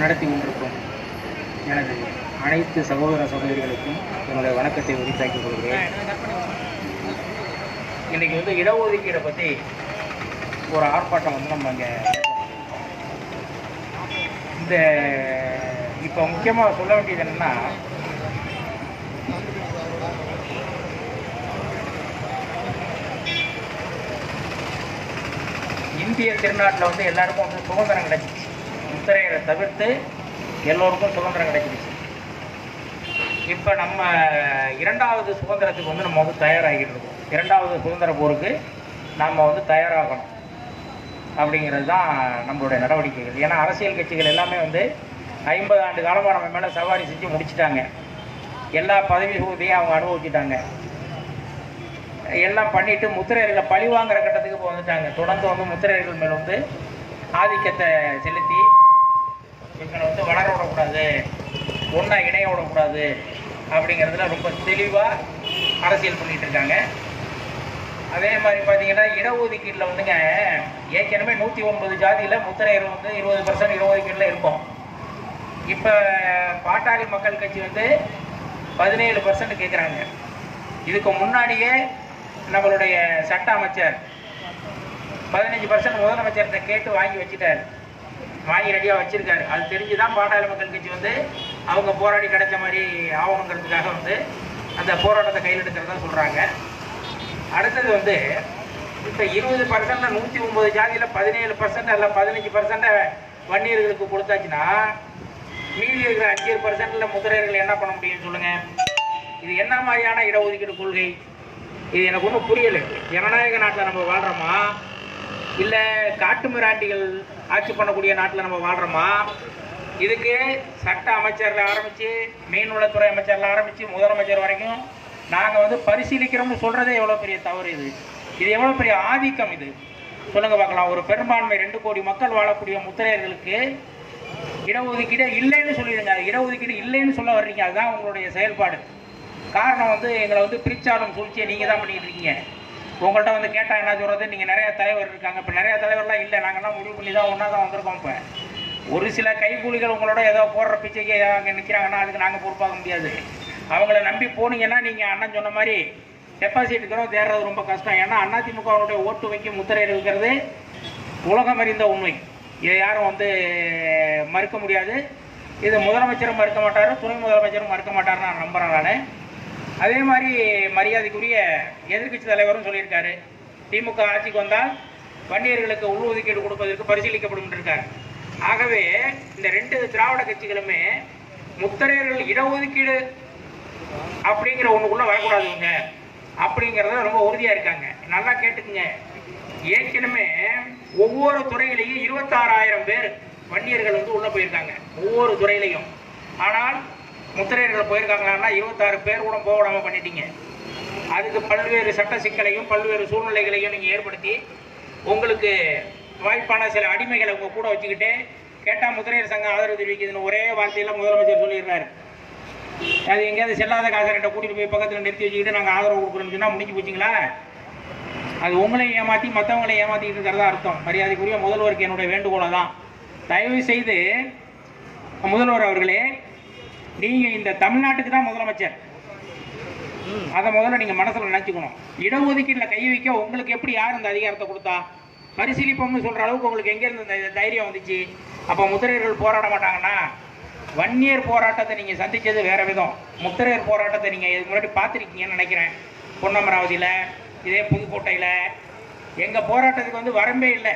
நடத்தி கொண்டிருக்கும் எனது அனைத்து சகோதர சகோதரிகளுக்கும் என்னுடைய வணக்கத்தை உரித்தாக்கிக் கொள்கிறேன். இன்றைக்கி வந்து இடஒதுக்கீடை பற்றி ஒரு ஆர்ப்பாட்டம் வந்து நம்ம இங்கே இந்த இப்போ முக்கியமாக சொல்ல வேண்டியது என்னன்னா இந்திய திருநாட்டில் வந்து எல்லாருக்கும் வந்து சுதந்திரம் கிடைச்சிச்சு. முத்திரையரை தவிர்த்து எல்லோருக்கும் சுதந்திரம் கிடைச்சிருச்சு இப்போ நம்ம இரண்டாவது சுதந்திரத்துக்கு வந்து நம்ம வந்து தயாராகிட்டு இருக்கோம். இரண்டாவது சுதந்திர போருக்கு நாம் வந்து தயாராகணும். அப்படிங்கிறது தான் நம்மளுடைய நடவடிக்கைகள். ஏன்னா அரசியல் கட்சிகள் எல்லாமே வந்து ஐம்பது ஆண்டு காலமாக நம்ம மேலே சவாரி செஞ்சு முடிச்சிட்டாங்க. எல்லா பதவி சுகத்தையும் அவங்க அனுபவிச்சிட்டாங்க. எல்லாம் பண்ணிட்டு முத்திரையர்களை பழி வாங்குற கட்டத்துக்கு இப்போ வந்துட்டாங்க. தொடர்ந்து வந்து முத்திரையர்கள் மேல் வந்து ஆதிக்கத்தை செலுத்தி இவங்களை வந்து வளர விடக்கூடாது ஒன்றா இணைய விடக்கூடாது அப்படிங்கிறதுல ரொம்ப தெளிவாக அரசியல் பண்ணிகிட்டு இருக்காங்க. அதே மாதிரி பார்த்தீங்கன்னா இடஒதுக்கீட்டில் வந்துங்க ஏற்கனவே நூற்றி ஒன்பது ஜாதியில் முத்திரையர் வந்து இருபது பர்சன்ட் இடஒதுக்கீட்டில் இருக்கும். இப்போ பாட்டாளி மக்கள் கட்சி வந்து பதினேழு பர்சன்ட் கேட்குறாங்க இதுக்கு முன்னாடியே நம்மளுடைய சட்ட அமைச்சர் பதினஞ்சு பர்சன்ட் முதலமைச்சர்கிட்ட கேட்டு வாங்கி வச்சுட்டார். வாங்கி ரெடியாக வச்சுருக்காரு. அது தெரிஞ்சு தான் பாட்டாளி மக்கள் கட்சி வந்து அவங்க போராடி கிடைச்ச மாதிரி ஆகணுங்கிறதுக்காக வந்து அந்த போராட்டத்தை கையில் எடுக்கிறதா சொல்கிறாங்க அடுத்தது வந்து இப்போ இருபது பர்சன்ட் நூற்றி ஒம்பது ஜாதியில் பதினேழு பர்சன்ட் அல்ல பதினஞ்சு பர்சன்ட்டை வன்னியர்களுக்கு கொடுத்தாச்சுன்னா மீதி இருக்கிற அஞ்சு பர்சன்டில் முதலீடுகள் என்ன பண்ண முடியும்னு சொல்லுங்கள் இது என்ன மாதிரியான இடஒதுக்கீடு கொள்கை? இது எனக்கு ஒன்றும் புரியலை. ஜனநாயக நாட்டில் நம்ம வாழ்கிறோமா இல்லை காட்டு மிராண்டிகள் ஆட்சி பண்ணக்கூடிய நாட்டில் நம்ம வாழ்கிறோமா இதுக்கு சட்ட அமைச்சரில் ஆரம்பித்து மீன்வளத்துறை அமைச்சரில் ஆரம்பித்து முதலமைச்சர் வரைக்கும் நாங்கள் வந்து பரிசீலிக்கிறோம்னு சொல்கிறதே எவ்வளோ பெரிய தவறு இது? இது எவ்வளோ பெரிய ஆதிக்கம் இது? சொல்லுங்கள் பார்க்கலாம். ஒரு பெரும்பான்மை ரெண்டு கோடி மக்கள் வாழக்கூடிய முத்திரையர்களுக்கு இடஒதுக்கீடு இல்லைன்னு சொல்லிடுங்க. இடஒதுக்கீடு இல்லைன்னு சொல்ல வர்றீங்க. அதுதான் உங்களுடைய செயல்பாடு. காரணம் வந்து எங்களை வந்து பிரிச்சாலும் சூழ்ச்சியை நீங்கள் தான் பண்ணிட்டு இருக்கீங்க. உங்கள்கிட்ட வந்து கேட்டால் என்ன சொல்கிறது நீங்கள் நிறைய தலைவர் இருக்காங்க. இப்போ நிறைய தலைவர்லாம் இல்லை. நாங்கள்லாம் முடிவு பண்ணி தான் ஒன்றா தான் வந்திருக்கோம் இப்போ. ஒரு சில கைக்கூலிகள் உங்களோட ஏதோ போடுற பிச்சைக்கு அங்கே நிற்கிறாங்கன்னா அதுக்கு நாங்கள் பொறுப்பாக முடியாது. அவங்கள நம்பி போனீங்கன்னா நீங்கள் அண்ணன் சொன்ன மாதிரி டெபாசிட்டுக்கிறோம் தேடுறது ரொம்ப கஷ்டம். ஏன்னா அதிமுகவுடைய ஓட்டு வைக்க முத்திரை இருக்கிறது உலகம் அறிந்த உண்மை. இதை யாரும் வந்து மறுக்க முடியாது. இது முதலமைச்சரும் மறுக்க மாட்டார். துணை முதலமைச்சரும் மறுக்க மாட்டார்னு நான் நம்புகிறேன் நான். அதே மாதிரி மரியாதைக்குரிய எதிர்க்கட்சி தலைவரும் சொல்லியிருக்காரு. திமுக ஆட்சிக்கு வந்தால் வன்னியர்களுக்கு உள்ஒதுக்கீடு கொடுப்பதற்கு பரிசீலிக்கப்படும் இருக்கார். ஆகவே இந்த ரெண்டு திராவிட கட்சிகளுமே முத்தரையர்கள் இடஒதுக்கீடு அப்படிங்கிற ஒண்ணுக்குள்ள வரக்கூடாது இவங்க அப்படிங்கிறத ரொம்ப உறுதியா இருக்காங்க. நல்லா கேட்டுக்குங்க. ஏற்கனவே ஒவ்வொரு துறையிலையும் இருபத்தாறாயிரம் பேர் வன்னியர்கள் வந்து உள்ள போயிருக்காங்க. ஒவ்வொரு துறையிலையும். ஆனால் முத்திரையர்கள் போயிருக்காங்களான்னா இருபத்தாறு பேர் கூட போக விடாம பண்ணிட்டீங்க. அதுக்கு பல்வேறு சட்ட சிக்கலையும் பல்வேறு சூழ்நிலைகளையும் நீங்கள் ஏற்படுத்தி உங்களுக்கு வாய்ப்பான சில அடிமைகளை உங்கள் கூட வச்சுக்கிட்டு கேட்டால் முத்திரையர் சங்கம் ஆதரவு தெரிவிக்குதுன்னு ஒரே வார்த்தையில் முதலமைச்சர் சொல்லிடுறாரு. அது எங்கேயாவது செல்லாத காசர்கிட்ட கூட்டிகிட்டு போய் பக்கத்தில் நிறுத்தி வச்சுக்கிட்டு நாங்கள் ஆதரவு கொடுக்குறோம்னு சொன்னால் முடிஞ்சு போச்சிங்களா? அது உங்களையும் ஏமாற்றி மற்றவங்களையும் ஏமாற்றிக்கிட்டு இருக்கிறதா அர்த்தம். மரியாதைக்குரிய முதல்வருக்கு என்னுடைய வேண்டுகோளை தான் தயவு செய்து முதல்வர் அவர்களே நீங்கள் இந்த தமிழ்நாட்டுக்கு தான் முதலமைச்சர். அதை முதல்ல நீங்கள் மனசில் நினச்சிக்கணும். இடஒதுக்கீட்டில் கை வைக்க உங்களுக்கு எப்படி யார் இந்த அதிகாரத்தை கொடுத்தா? பரிசீலிப்போம்னு சொல்கிற அளவுக்கு உங்களுக்கு எங்கேருந்து இந்த தைரியம் வந்துச்சு? அப்போ முத்திரையர்கள் போராட மாட்டாங்கன்னா வன்னியர் போராட்டத்தை நீங்கள் சந்திச்சது வேற விதம். முத்திரையர் போராட்டத்தை நீங்கள் இதுக்கு முன்னாடி பார்த்துருக்கீங்கன்னு நினைக்கிறேன். பொன்னமராவதியில் இதே புதுக்கோட்டையில். எங்கள் போராட்டத்துக்கு வந்து வரம்பே இல்லை.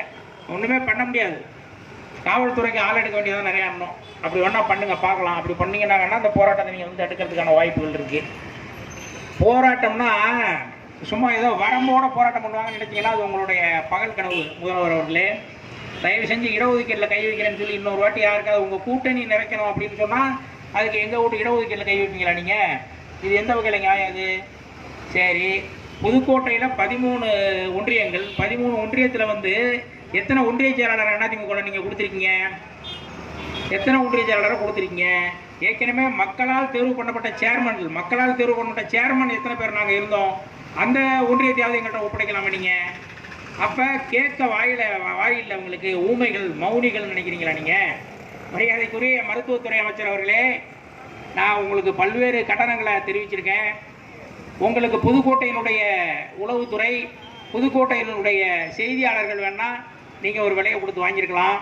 ஒன்றுமே பண்ண முடியாது. காவல்துறைக்கு ஆள் எடுக்க வேண்டியதாக நிறையா இன்னும் அப்படி வேணா பண்ணுங்க பார்க்கலாம். அப்படி பண்ணீங்கன்னா அந்த போராட்டத்தை நீங்கள் வந்து எடுக்கிறதுக்கான வாய்ப்புகள் இருக்கு. போராட்டம்னா சும்மா ஏதோ வரம்போட போராட்டம் பண்ணுவாங்கன்னு நினைச்சீங்கன்னா அது உங்களுடைய பகல் கனவு முதல்வர் அவர்களே. தயவு செஞ்சு இடஒதுக்கீட்டில் கை வைக்கிறேன்னு சொல்லி இன்னொரு வாட்டி யாருக்காவது உங்கள் கூட்டணி நிறைக்கணும் அப்படின்னு சொன்னால் அதுக்கு எங்கள் வீட்டு இடஒதுக்கீட்டில் கை வைப்பீங்களா நீங்கள் இது எந்த வகையில் நியாயம் அது? சரி. புதுக்கோட்டையில் பதிமூணு ஒன்றியங்கள் பதிமூணு ஒன்றியத்தில் வந்து எத்தனை ஒன்றிய செயலாளர் அதிமுக நீங்கள் கொடுத்துருக்கீங்க? எத்தனை ஒன்றிய செயலாளரை கொடுத்துருக்கீங்க? ஏற்கனவே மக்களால் தேர்வு பண்ணப்பட்ட சேர்மன்கள் மக்களால் தேர்வு பண்ணப்பட்ட சேர்மன் எத்தனை பேர் நாங்கள் இருந்தோம்? அந்த ஒன்றியத்தையாவது எங்கள்கிட்ட ஒப்படைக்கலாமா நீங்கள் அப்போ கேட்க வாயில வாயில் உங்களுக்கு. ஊமைகள் மௌனிகள் நினைக்கிறீங்களா நீங்கள் மரியாதைக்குரிய மருத்துவத்துறை அமைச்சர் அவர்களே நான் உங்களுக்கு பல்வேறு கட்டணங்களை தெரிவிச்சிருக்கேன். உங்களுக்கு புதுக்கோட்டையினுடைய உளவுத்துறை புதுக்கோட்டையினுடைய செய்தியாளர்கள் வேணால் நீங்கள் ஒரு விலையை கொடுத்து வாங்கியிருக்கலாம்.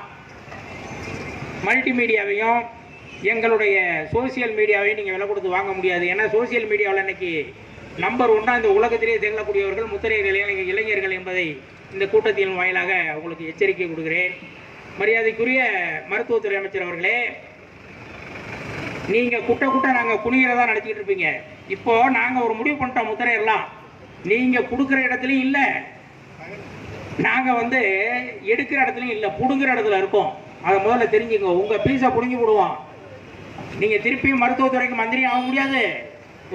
மல்டிமீடியாவையும் எங்களுடைய சோசியல் மீடியாவையும் நீங்கள் விலை கொடுத்து வாங்க முடியாது. ஏன்னா சோசியல் மீடியாவில் இன்னைக்கு நம்பர் ஒன்றா இந்த உலகத்திலே திகழக்கூடியவர்கள் முத்திரையர்கள் இளைஞ- இளைஞர்கள் என்பதை இந்த கூட்டத்தின் வாயிலாக உங்களுக்கு எச்சரிக்கை கொடுக்கிறேன். மரியாதைக்குரிய மருத்துவத்துறை அமைச்சர் அவர்களே நீங்கள் குட்ட குட்ட நாங்கள் குனிகிறதா நடத்திக்கிட்டு இருப்பீங்க. இப்போ நாங்கள் ஒரு முடிவு பண்ணிட்டோம் முத்திரையெல்லாம். நீங்கள் கொடுக்குற இடத்துலையும் இல்லை. நாங்கள் வந்து எடுக்கிற இடத்துலையும் இல்லை பிடுங்குற இடத்துல இருக்கோம். அதை முதல்ல தெரிஞ்சுங்க உங்கள் பீஸை பிடுங்கி விடுவோம் நீங்கள் திருப்பியும் மருத்துவத்துறைக்கு மந்திரி ஆக முடியாது.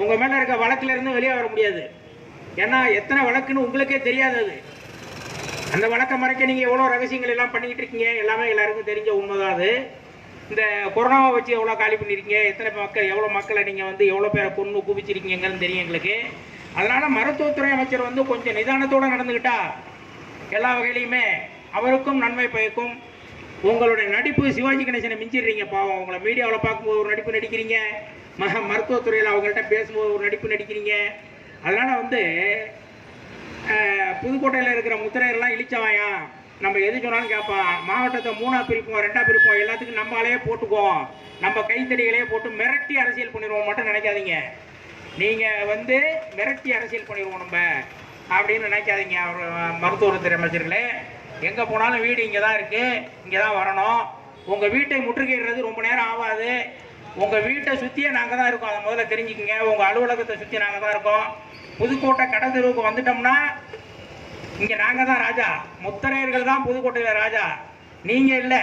உங்கள் மேலே இருக்க வழக்குல இருந்து வெளியே வர முடியாது. ஏன்னா எத்தனை வழக்குன்னு உங்களுக்கே தெரியாது அது. அந்த வழக்கை மறைக்க நீங்கள் எவ்வளோ ரகசியங்கள் எல்லாம் பண்ணிக்கிட்டு இருக்கீங்க? எல்லாமே எல்லாருக்கும் தெரிஞ்ச உண்மைதான் அது. இந்த கொரோனாவை வச்சு எவ்வளோ காலி பண்ணியிருக்கீங்க? எத்தனை மக்கள் எவ்வளோ மக்களை நீங்கள் வந்து எவ்வளோ பேரை கொண்டு குவிச்சிருக்கீங்கன்னு தெரியும் எங்களுக்கு. அதனால் மருத்துவத்துறை அமைச்சர் வந்து கொஞ்சம் நிதானத்தோடு நடந்துக்கிட்டா எல்லா வகையிலையுமே அவருக்கும் நன்மை பயக்கும். உங்களுடைய நடிப்பு சிவாஜி கணேசனை மிஞ்சிடுறீங்க பாவம். உங்களை மீடியாவில் பார்க்கும்போது ஒரு நடிப்பு நடிக்கிறீங்க. ம மருத்துவத்துறையில் அவங்கள்ட்ட பேசும்போது ஒரு நடிப்பு நடிக்கிறீங்க. அதனால் வந்து புதுக்கோட்டையில் இருக்கிற முத்திரையெல்லாம் இழிச்சவாயா நம்ம எது சொன்னாலும் கேட்பான் மாவட்டத்தை மூணா பிரிப்போம் ரெண்டா பிரிப்போம். எல்லாத்துக்கும் நம்மளாலே போட்டுக்குவோம். நம்ம கைத்தடிகளே போட்டு மிரட்டி அரசியல் பண்ணிடுவோம் மட்டும் நினைக்காதீங்க. நீங்கள் வந்து மிரட்டி அரசியல் பண்ணிடுவோம் நம்ம. அப்படின்னு நினைக்காதீங்க. அவர் மருத்துவத்துறை அமைச்சர்களே எங்கே போனாலும் வீடு இங்கே தான் இருக்குது இங்கே தான் வரணும். உங்கள் வீட்டை முற்றுகையிடுறது ரொம்ப நேரம் ஆகாது. உங்கள் வீட்டை சுற்றியே நாங்கள் தான் இருக்கோம். அதை முதல்ல தெரிஞ்சுக்கங்க. உங்கள் அலுவலகத்தை சுற்றி நாங்கள் தான் இருக்கோம். புதுக்கோட்டை கடத்தெருவுக்கு வந்துட்டோம்னா இங்கே நாங்கள் தான் ராஜா. முத்தரையர்கள் தான் புதுக்கோட்டையில் ராஜா. நீங்கள் இல்லை.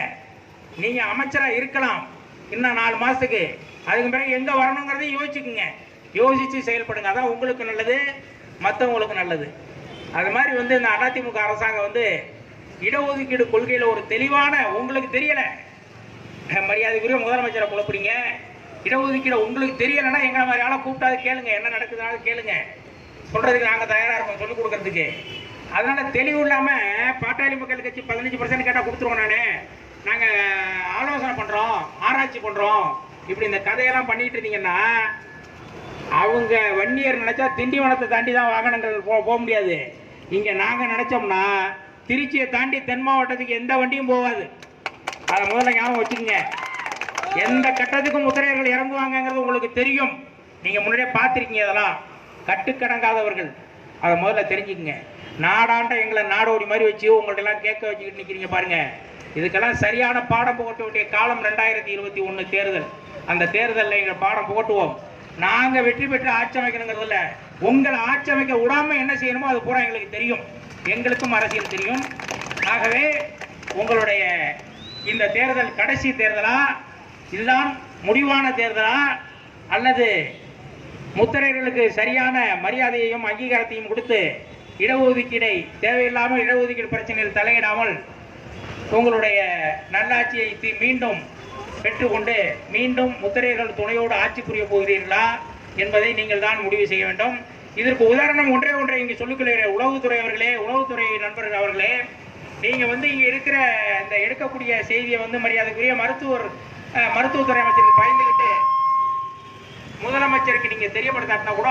நீங்கள் அமைச்சராக இருக்கலாம். இன்னும் நாலு மாதத்துக்கு அதுக்கு பிறகு எங்கே வரணுங்கிறதையும் யோசிச்சுக்குங்க. யோசித்து செயல்படுங்க. அதான் உங்களுக்கு நல்லது. மற்றவங்களுக்கு நல்லது. அது மாதிரி வந்து இந்த அதிமுக அரசாங்கம் வந்து இடஒதுக்கீடு கொள்கையில் ஒரு தெளிவான உங்களுக்கு தெரியலை. மரியாதைக்குரிய முதலமைச்சரை குழப்புறீங்க. இடஒதுக்கீடு உங்களுக்கு தெரியலைன்னா எங்களை மாதிரி ஆளாக கூப்பிட்டாது கேளுங்க. என்ன நடக்குதுனாலும் கேளுங்க. சொல்கிறதுக்கு நாங்கள் தயாராக இருக்கோம் சொல்லிக் கொடுக்கறதுக்கு. அதனால் தெளிவு இல்லாமல் பாட்டாளி மக்கள் கட்சி பதினஞ்சு பர்சன்ட் கேட்டால் கொடுத்துருவோம் நான். நாங்கள் ஆலோசனை பண்ணுறோம் ஆராய்ச்சி பண்ணுறோம் இப்படி இந்த கதையெல்லாம் பண்ணிட்டு இருந்தீங்கன்னா அவங்க வன்னியர் நினச்சா திண்டிவனத்தை தாண்டி தான் வாகனங்கள் போ போக முடியாது. இங்கே நாங்கள் நினச்சோம்னா திருச்சியை தாண்டி தென் மாவட்டத்துக்கு எந்த வண்டியும் போகாது. அதை முதல்ல ஞாபகம் வச்சுக்கோங்க. எந்த கட்டத்துக்கும் முத்திரையர்கள் இறங்குவாங்கங்கிறது உங்களுக்கு தெரியும். நீங்கள் முன்னாடியே பார்த்துருக்கீங்க இதெல்லாம். கட்டுக்கடங்காதவர்கள். அதை முதல்ல தெரிஞ்சுக்கங்க. நாடாண்ட எங்களை நாடோடி மாதிரி வச்சு உங்கள்ட்ட எல்லாம் கேட்க வச்சுக்கிட்டு நிற்கிறீங்க பாருங்கள் இதுக்கெல்லாம் சரியான பாடம் புகட்ட வேண்டிய காலம் ரெண்டாயிரத்தி இருபத்தி ஒன்று தேர்தல். அந்த தேர்தலில் எங்கள் பாடம் புகட்டுவோம். நாங்க வெற்றி பெற்று ஆட்சி அமைக்கணுங்கிறது இல்ல. உங்களை ஆட்சி அமைக்க விடாம என்ன செய்யணுமோ அது பூரா எங்களுக்கு தெரியும். எங்களுக்கும் அரசியல் தெரியும். ஆகவே உங்களுடைய இந்த தேர்தல் கடைசி தேர்தலா இதுதான் முடிவான தேர்தலா அல்லது முத்திரையர்களுக்கு சரியான மரியாதையையும் அங்கீகாரத்தையும் கொடுத்து இடஒதுக்கீடை தேவையில்லாமல் இடஒதுக்கீடு பிரச்சனையில் தலையிடாமல் உங்களுடைய நல்லாட்சியை மீண்டும் பெற்றுக்கொண்டு மீண்டும் முத்திரையர்கள் துணையோடு ஆட்சி புரிய போகிறீர்களா என்பதை நீங்கள் தான் முடிவு செய்ய வேண்டும். இதற்கு உதாரணம் ஒன்றே ஒன்றை இங்கே சொல்லிக்கொள்கிறேன் உளவுத்துறை அவர்களே உளவுத்துறை நண்பர்கள் அவர்களே நீங்க வந்து இங்க இருக்கிற இந்த எடுக்கக்கூடிய செய்தியை வந்து மரியாதைக்குரிய மருத்துவர் மருத்துவத்துறை அமைச்சருக்கு பயந்துகிட்டு முதலமைச்சருக்கு நீங்க தெரியப்படுத்தாட்டினா கூட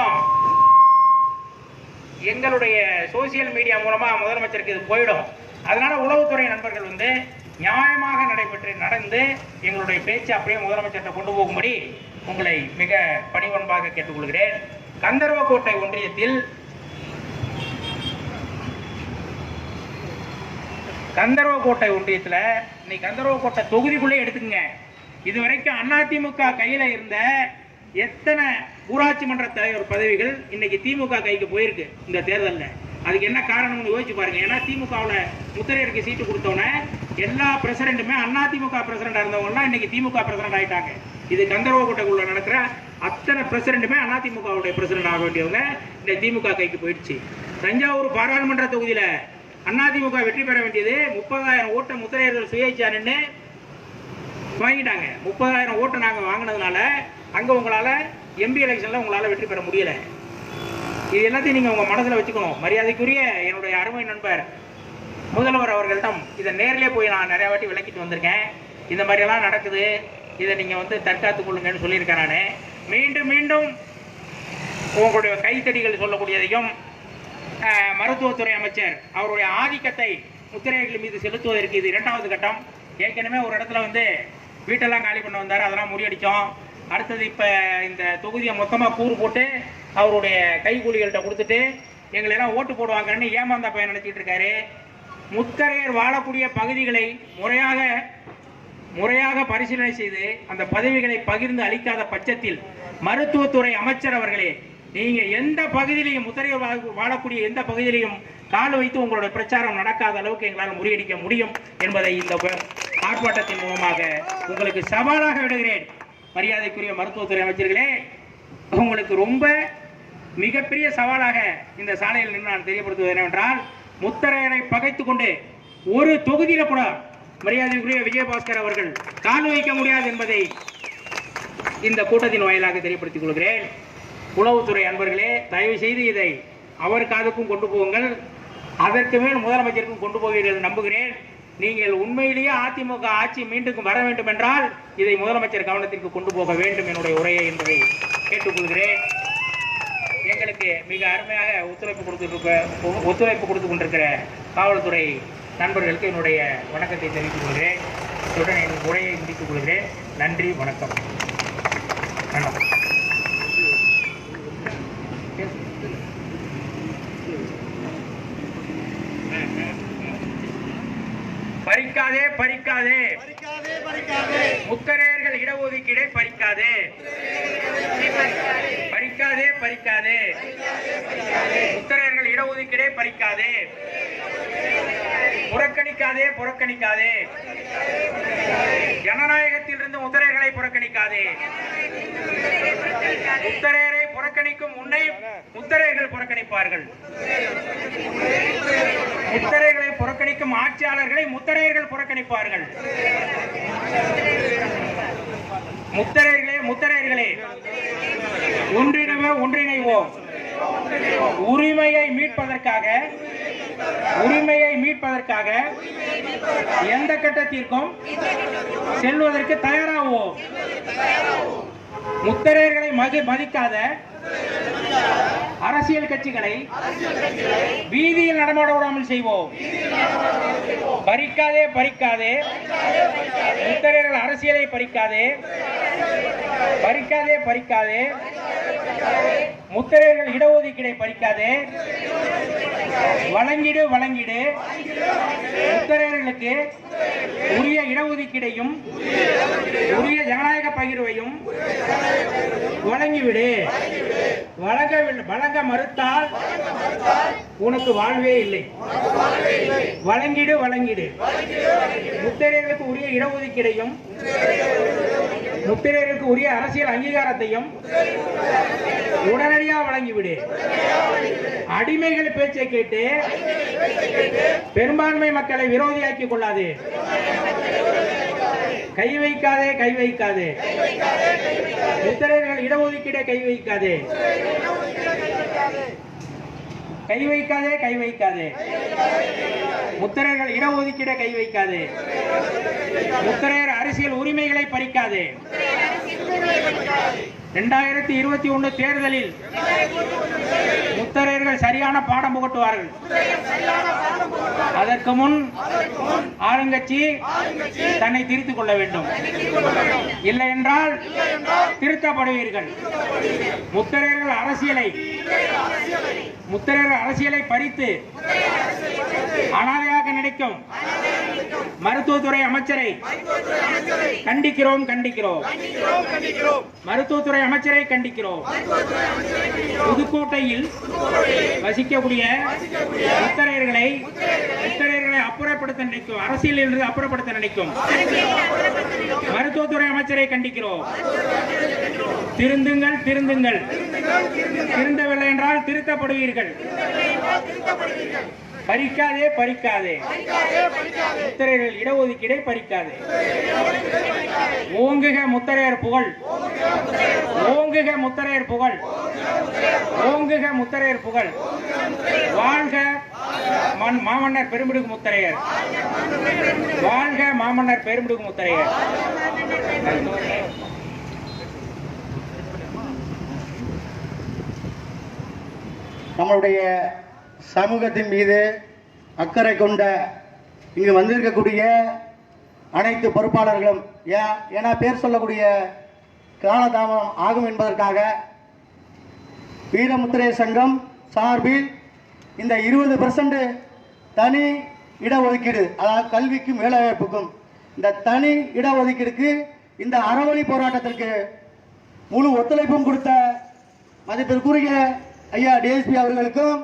எங்களுடைய சோசியல் மீடியா மூலமா முதலமைச்சருக்கு இது போயிடும். அதனால உளவுத்துறை நண்பர்கள் வந்து நியாயமாக நடைபெற்று நடந்து எங்களுடைய பேச்சு அப்படியே முதலமைச்சர்கிட்ட கொண்டு போகும்படி உங்களை மிக பணிவன்பாக கேட்டுக்கொள்கிறேன். கந்தர்வக்கோட்டை ஒன்றியத்தில் கந்தர்வக்கோட்டை ஒன்றியத்தில் இன்னைக்கு கந்தர்வக்கோட்டை தொகுதிக்குள்ளே எடுத்துக்கங்க. இது வரைக்கும் அதிமுக கையில் இருந்த எத்தனை ஊராட்சி மன்ற தலைவர் பதவிகள் இன்னைக்கு திமுக கைக்கு போயிருக்கு இந்த தேர்தலில். அதுக்கு என்ன காரணம்னு யோசிச்சு பாருங்க. ஏன்னா திமுகவில் முத்திரையருக்கு சீட்டு கொடுத்தோன்னே எல்லா பிரசிடென்ட்டுமே அதிமுக பிரசிடென்டா இருந்தவங்கலாம் இன்னைக்கு திமுக பிரசிடென்ட் ஆயிட்டாங்க. இது கந்தர்வக்கோட்டைக்குள்ள நடக்கிற அத்தனை பிரசிடென்ட்டுமே அதிமுகவுடைய பிரசிடென்ட் ஆக வேண்டியவங்க இந்த திமுக கைக்கு போயிடுச்சு. தஞ்சாவூர் பாராளுமன்ற தொகுதியில் அதிமுக வெற்றி பெற வேண்டியது முப்பதாயிரம் ஓட்ட முத்திரையர்கள் சுயேச்சான்னு வாங்கிட்டாங்க. முப்பதாயிரம் ஓட்டை நாங்கள் வாங்கினதுனால அங்கே உங்களால் எம்பி எலெக்ஷனில் உங்களால் வெற்றி பெற முடியல. இது எல்லாத்தையும் நீங்கள் உங்கள் மனசில் வச்சுக்கணும். மரியாதைக்குரிய என்னுடைய அருமை நண்பர் முதல்வர் அவர்களிடம் இதை நேரிலே போய் நான் நிறைய வாட்டி விளக்கிட்டு வந்திருக்கேன். இந்த மாதிரியெல்லாம் நடக்குது. இதை நீங்கள் வந்து தற்காத்து கொள்ளுங்கன்னு சொல்லியிருக்கேன் நான். மீண்டும் மீண்டும் உங்களுடைய கைத்தடிகள் சொல்லக்கூடியதையும் மருத்துவத்துறை அமைச்சர் அவருடைய ஆதிக்கத்தை முத்திரைகள் மீது செலுத்துவதற்கு இது இரண்டாவது கட்டம். ஏற்கனவே ஒரு இடத்துல வந்து வீட்டெல்லாம் காலி பண்ண வந்தார். அதெல்லாம் முறியடித்தோம் அடுத்தது இப்போ இந்த தொகுதியை மொத்தமாக கூறு போட்டு அவருடைய கைக்கூலிகள்கிட்ட கொடுத்துட்டு எங்களை எல்லாம் ஓட்டு போடுவாங்கன்னு ஏமாந்த பையன் நினைச்சிட்டு இருக்காரு. முத்தரையர் வாழக்கூடிய பகுதிகளை முறையாக முறையாக பரிசீலனை செய்து அந்த பதவிகளை பகிர்ந்து அளிக்காத பட்சத்தில் மருத்துவத்துறை அமைச்சர் அவர்களே நீங்க எந்த பகுதியிலையும் முத்திரையர் வாழக்கூடிய எந்த பகுதியிலையும் கால் வைத்து உங்களுடைய பிரச்சாரம் நடக்காத அளவுக்கு எங்களால் முறியடிக்க முடியும் என்பதை இந்த ஆர்ப்பாட்டத்தின் மூலமாக உங்களுக்கு சவாலாக விடுகிறேன். மரியாதைக்குரிய மருத்துவத்துறை அமைச்சர்களே உங்களுக்கு ரொம்ப மிகப்பெரிய சவாலாக இந்த சாலையில் நின்று நான் தெரியப்படுத்துவது என்னவென்றால் முத்தரையரை பகைத்துக் கொண்டு ஒரு தொகுதியில கூட மரியாதைக்குரிய விஜயபாஸ்கர் அவர்கள் கால் வைக்க முடியாது என்பதை இந்த கூட்டத்தின் வாயிலாக தெரியப்படுத்திக் கொள்கிறேன். உளவுத்துறை அன்பர்களே தயவு செய்து இதை அவர் காதுக்கும் கொண்டு போகுங்கள் அதற்கு மேல் முதலமைச்சருக்கும் கொண்டு போவீர்கள் நம்புகிறேன். நீங்கள் உண்மையிலேயே அதிமுக ஆட்சி மீண்டும் வர வேண்டும் என்றால் இதை முதலமைச்சர் கவனத்திற்கு கொண்டு போக வேண்டும் என்னுடைய உரையை என்பதை கேட்டுக்கொள்கிறேன். எங்களுக்கு மிக அருமையாக ஒத்துழைப்பு கொடுத்துருக்க ஒத்துழைப்பு கொடுத்து கொண்டிருக்கிற காவல்துறை நண்பர்களுக்கு என்னுடைய வணக்கத்தை தெரிவித்துக் கொள்கிறேன். இத்துடன் என் உரையை முடித்துக் கொள்கிறேன். நன்றி வணக்கம். பறிக்காதே பறிக்காதே. முத்தரையர்கள் இடஒதுக்கீடை பறிக்காதே. உத்தரையர்கள் இடஒதுக்கீடே பறிக்காதே. புறக்கணிக்காதே புறக்கணிக்காதே. ஜனநாயகத்திலிருந்து உத்தரையர்களை புறக்கணிக்காதே. முத்தரையரை புறக்கணிக்கும் உன்னை முத்தரையர்கள் புறக்கணிப்பார்கள். முத்தரையர்களை புறக்கணிக்கும் ஆட்சியாளர்களை முத்தரையர்கள் புறக்கணிப்பார்கள். முத்தரையர்களே முத்தரையர்களே. ஒன்றிணைவோ ஒன்றிணைவோம். உரிமையை மீட்பதற்காக உரிமையை மீட்பதற்காக எந்த கட்டத்திற்கும் செல்வதற்கு தயாராகுவோம். முத்தரையர்களை மதி மதிக்காத அரசியல் கட்சிகளை வீதியில் நடமாட விடாமல் செய்வோம். பறிக்காதே பறிக்காதே. முத்தரையர்கள் அரசியலை பறிக்காதே. பறிக்காதே பறிக்காதே. முத்தரையர்கள் இடஒதுக்கீடை படிக்காதே. வழங்கிடு வழங்கிடு. முத்திரையர்களுக்கு உரிய இடஒதுக்கீடையும் உரிய ஜனநாயக பகிர்வையும் வழங்கிவிடு. வழங்க வழங்க மறுத்தால் உனக்கு வாழ்வே இல்லை. வழங்கிடு வழங்கிடு. முத்திரையர்களுக்கு உரிய இடஒதுக்கீடையும் முத்திரையர்களுக்கு உரிய அரசியல் அங்கீகாரத்தையும் உடனடியாக வழங்கிவிடு. அடிமைகள் பேச்சை கேட்டு பெரும்பான்மை மக்களை விரோதியாக்கிக் கொள்ளாது. கை வைக்காதே கை வைக்காதே. முத்திரையர்கள் இடஒதுக்கீடை கை வைக்காதே. கை வைக்காதே கை வைக்காதே. முத்திரையர்கள் இடஒதுக்கீடை கை வைக்காதே. முத்திரையர் அரசியல் உரிமைகளை பறிக்காதே. இரண்டாயிரத்தி இருபத்தி ஒன்னு தேர்தலில் உத்தரையர்கள் சரியான பாடம் புகட்டுவார்கள். அதற்கு முன் ஆளுங்கட்சி தன்னை திருத்திக் கொள்ள வேண்டும். இல்லை என்றால் திருத்தப்படுவீர்கள். முத்தரையர்கள் அரசியலை முத்தரையர்கள் அரசியலை பறித்து அனாதையாக நினைக்கும் மருத்துவத்துறை அமைச்சரை கண்டிக்கிறோம் கண்டிக்கிறோம். மருத்துவத்துறை அமைச்சரை கண்டிக்கிறோம். புதுக்கோட்டையில் வசிக்கக்கூடிய முத்தரையர்களை முத்தரையர்களை அப்புறப்படுத்த நினைக்கும் அரசியலில் இருந்து அப்புறப்படுத்த நினைக்கும் மருத்துவத்துறை அமைச்சரை கண்டிக்கிறோம். திருந்துங்கள் திருந்துங்கள். திருந்தவில்லை என்றால் திருத்தப்படுவீர்கள். பறிக்காதே பறிக்காதே. முத்தரையர்கள் இடஒதுக்கீடை பறிக்காதே. ஓங்குக முத்தரையர் புகழ். ஓங்குக முத்தரையர் புகழ். ஓங்குக முத்தரையர் புகழ். வாழ்க மண் மாமன்னர் பெருமிடுகு முத்தரையர். வாழ்க மாமன்னர் பெருமிடுகு முத்தரையர். நம்மளுடைய சமூகத்தின் மீது அக்கறை கொண்ட இங்கு வந்திருக்கக்கூடிய அனைத்து பொறுப்பாளர்களும் ஏன் ஏன்னா பேர் சொல்லக்கூடிய காலதாமம் ஆகும் என்பதற்காக வீரமுத்திரை சங்கம் சார்பில் இந்த இருபது பர்சன்ட் தனி இடஒதுக்கீடு அதாவது கல்விக்கும் வேலைவாய்ப்புக்கும் இந்த தனி இடஒதுக்கீடுக்கு இந்த அறவழி போராட்டத்திற்கு முழு ஒத்துழைப்பும் கொடுத்த மதிப்பிற்குரிய ஐயா டிஎஸ்பி அவர்களுக்கும்